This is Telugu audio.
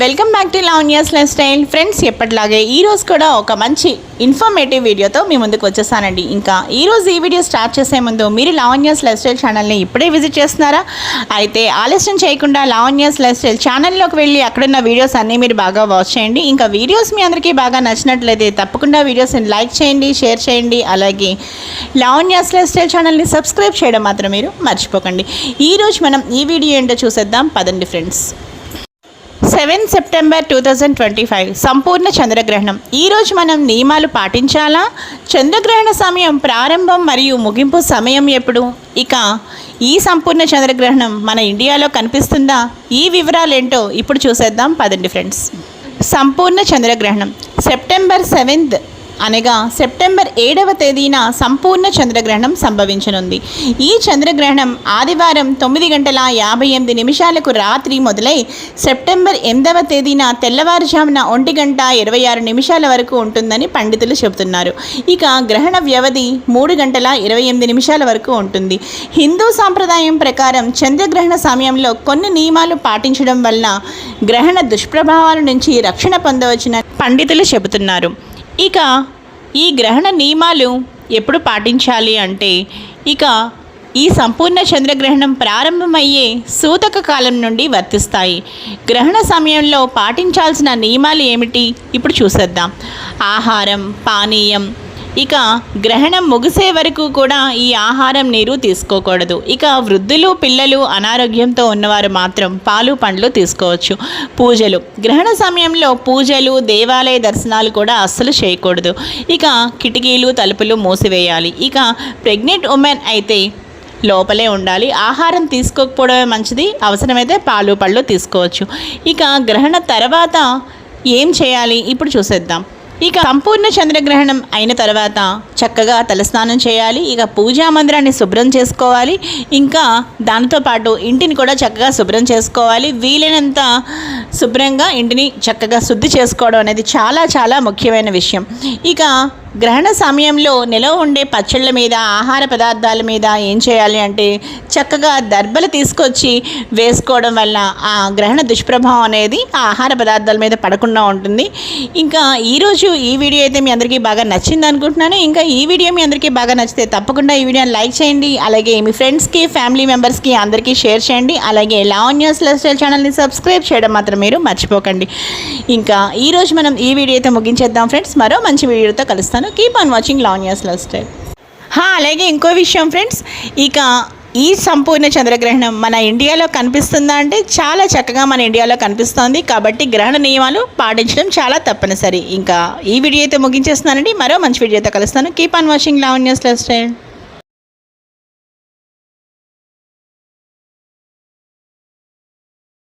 Welcome back to Lavanya's lifestyle friends ఎప్పటిలాగే ఈరోజు కూడా ఒక మంచి ఇన్ఫర్మేటివ్ వీడియోతో మీ ముందుకు వచ్చేసానండి. ఇంకా ఈరోజు ఈ వీడియో స్టార్ట్ చేసే ముందు మీరు లావన్యాస్ లైఫ్ స్టైల్ ఛానల్ని ఇప్పుడే విజిట్ చేస్తున్నారా? అయితే ఆలస్యం చేయకుండా లావన్యాస్ లైఫ్ స్టైల్ ఛానల్లోకి వెళ్ళి అక్కడున్న వీడియోస్ అన్నీ మీరు బాగా వాచ్ చేయండి. ఇంకా వీడియోస్ మీ అందరికీ బాగా నచ్చినట్లయితే తప్పకుండా వీడియోస్ని లైక్ చేయండి షేర్ చేయండి. అలాగే లావన్యాస్ లైఫ్ స్టైల్ ఛానల్ని సబ్స్క్రైబ్ చేయడం మాత్రం మీరు మర్చిపోకండి. ఈరోజు మనం ఈ వీడియో ఏంటో చూసేద్దాం. పదండి friends seven September two thousand twenty five. సంపూర్ణ చంద్రగ్రహణం. ఈరోజు మనం నియమాలు పాటించాలా? చంద్రగ్రహణ సమయం ప్రారంభం మరియు ముగింపు సమయం ఎప్పుడు? ఇక ఈ సంపూర్ణ చంద్రగ్రహణం మన ఇండియాలో కనిపిస్తుందా? ఈ వివరాలు ఏంటో ఇప్పుడు చూసేద్దాం. పదండి ఫ్రెండ్స్. సంపూర్ణ చంద్రగ్రహణం. సెప్టెంబర్ సెవెంత్ అనగా సెప్టెంబర్ ఏడవ తేదీన సంపూర్ణ చంద్రగ్రహణం సంభవించనుంది. ఈ చంద్రగ్రహణం ఆదివారం తొమ్మిది గంటల యాభై ఎనిమిది నిమిషాలకు రాత్రి మొదలై సెప్టెంబర్ ఎనిమిదవ తేదీన తెల్లవారుజామున ఒంటి గంట ఇరవై ఆరు నిమిషాల వరకు ఉంటుందని పండితులు చెబుతున్నారు. ఇక గ్రహణ వ్యవధి మూడు గంటల ఇరవై ఎనిమిది నిమిషాల వరకు ఉంటుంది. హిందూ సాంప్రదాయం ప్రకారం చంద్రగ్రహణ సమయంలో కొన్ని నియమాలు పాటించడం వల్ల గ్రహణ దుష్ప్రభావాల నుంచి రక్షణ పొందవచ్చిన పండితులు చెబుతున్నారు. ఇక ఈ గ్రహణ నియమాలు ఎప్పుడు పాటించాలి అంటే ఇక ఈ సంపూర్ణ చంద్రగ్రహణం ప్రారంభమయ్యే సూతక కాలం నుండి వర్తిస్తాయి. గ్రహణ సమయంలో పాటించాల్సిన నియమాలు ఏమిటి? ఇప్పుడు చూసేద్దాం. ఆహారం పానీయం ఇక గ్రహణం ముగిసే వరకు కూడా ఈ ఆహారం నీరు తీసుకోకూడదు. ఇక వృద్ధులు పిల్లలు అనారోగ్యంతో ఉన్నవారు మాత్రం పాలు పండ్లు తీసుకోవచ్చు. పూజలు. గ్రహణ సమయంలో పూజలు దేవాలయ దర్శనాలు కూడా అస్సలు చేయకూడదు. ఇక కిటికీలు తలుపులు మూసివేయాలి. ఇక ప్రెగ్నెంట్ ఉమెన్ అయితే లోపలే ఉండాలి. ఆహారం తీసుకోకపోవడమే మంచిది. అవసరమైతే పాలు పళ్ళు తీసుకోవచ్చు. ఇక గ్రహణ తర్వాత ఏం చేయాలి? ఇప్పుడు చూసేద్దాం. ఇక సంపూర్ణ చంద్రగ్రహణం అయిన తర్వాత చక్కగా తలస్నానం చేయాలి. ఇక పూజా మందిరాన్ని శుభ్రం చేసుకోవాలి. ఇంకా దానితో పాటు ఇంటిని కూడా చక్కగా శుభ్రం చేసుకోవాలి. వీలైనంత శుభ్రంగా ఇంటిని చక్కగా శుద్ధి చేసుకోవడం అనేది చాలా చాలా ముఖ్యమైన విషయం. ఇక గ్రహణ సమయంలో నిలవ ఉండే పచ్చళ్ళ మీద ఆహార పదార్థాల మీద ఏం చేయాలి అంటే చక్కగా దర్బలు తీసుకొచ్చి వేసుకోవడం వల్ల ఆ గ్రహణ దుష్ప్రభావం అనేది ఆ ఆహార పదార్థాల మీద పడకుండా ఉంటుంది. ఇంకా ఈరోజు ఈ వీడియో అయితే మీ అందరికీ బాగా నచ్చింది అనుకుంటున్నాను. ఇంకా ఈ వీడియో మీ అందరికీ బాగా నచ్చితే తప్పకుండా ఈ వీడియోని లైక్ చేయండి. అలాగే మీ ఫ్రెండ్స్కి ఫ్యామిలీ మెంబర్స్కి అందరికీ షేర్ చేయండి. అలాగే లావణ్యాస్ లైఫ్ స్టైల్ ఛానల్ని సబ్స్క్రైబ్ చేయడం మాత్రం మీరు మర్చిపోకండి. ఇంకా ఈరోజు మనం ఈ వీడియో అయితే ముగించేద్దాం ఫ్రెండ్స్. మరో మంచి వీడియోతో కలుస్తాను. Keep on watching Lavanya's lifestyle అలాగే ఇంకో విషయం ఫ్రెండ్స్. ఇక ఈ సంపూర్ణ చంద్రగ్రహణం మన ఇండియాలో కనిపిస్తుందా అంటే చాలా చక్కగా మన ఇండియాలో కనిపిస్తోంది. కాబట్టి గ్రహణ నియమాలు పాటించడం చాలా తప్పనిసరి. ఇంకా ఈ వీడియో అయితే ముగించేస్తున్నానండి. మరో మంచి వీడియోతో కలుస్తాను. Keep on watching Lavanya's lifestyle